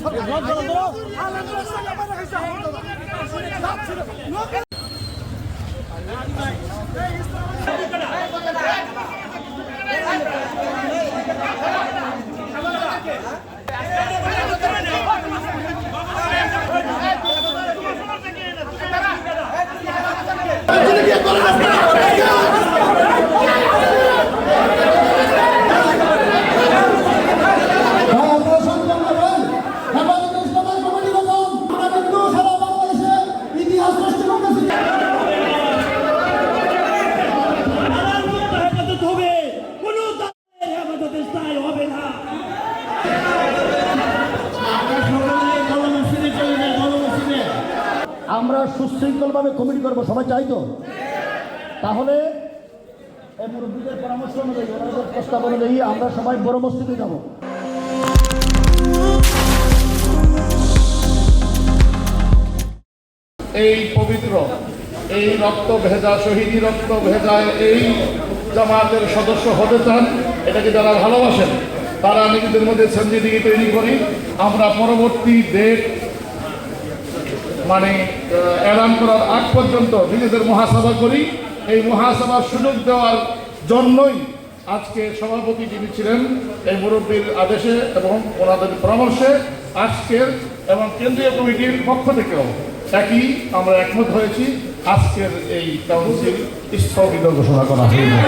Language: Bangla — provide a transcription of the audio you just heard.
Hey, আমরা সুশৃঙ্খলভাবে কমিটি করব, সবাই চাই তো? তাহলে এই মুরব্বীদের পরামর্শ অনুযায়ী, ওনাদের প্রস্তাব অনুযায়ী আমরা সবাই বড় মসজিদে যাব। এই পবিত্র, এই রক্ত ভেজা, শহীদি রক্ত ভেজায় এই জামাতের সদস্য হতে চান, এটাকে যারা ভালোবাসেন, তারা নিজেদের মধ্যে সঞ্জিদিগি তৈরি করি। আমরা পরবর্তী ডেট মানে এলান করার আগ পর্যন্ত নিজেদের মহাসভা করি। এই মহাসভার সুযোগ দেওয়ার জন্যই আজকে সভাপতি যিনি ছিলেন, এই মুরব্বীর আদেশে এবং ওনাদের পরামর্শে আজকের এবং কেন্দ্রীয় কমিটির পক্ষ থেকেও একই আমরা একমত হয়েছি, আজকের এই কাউন্সিল স্থগিত ঘোষণা করা হয়েছে।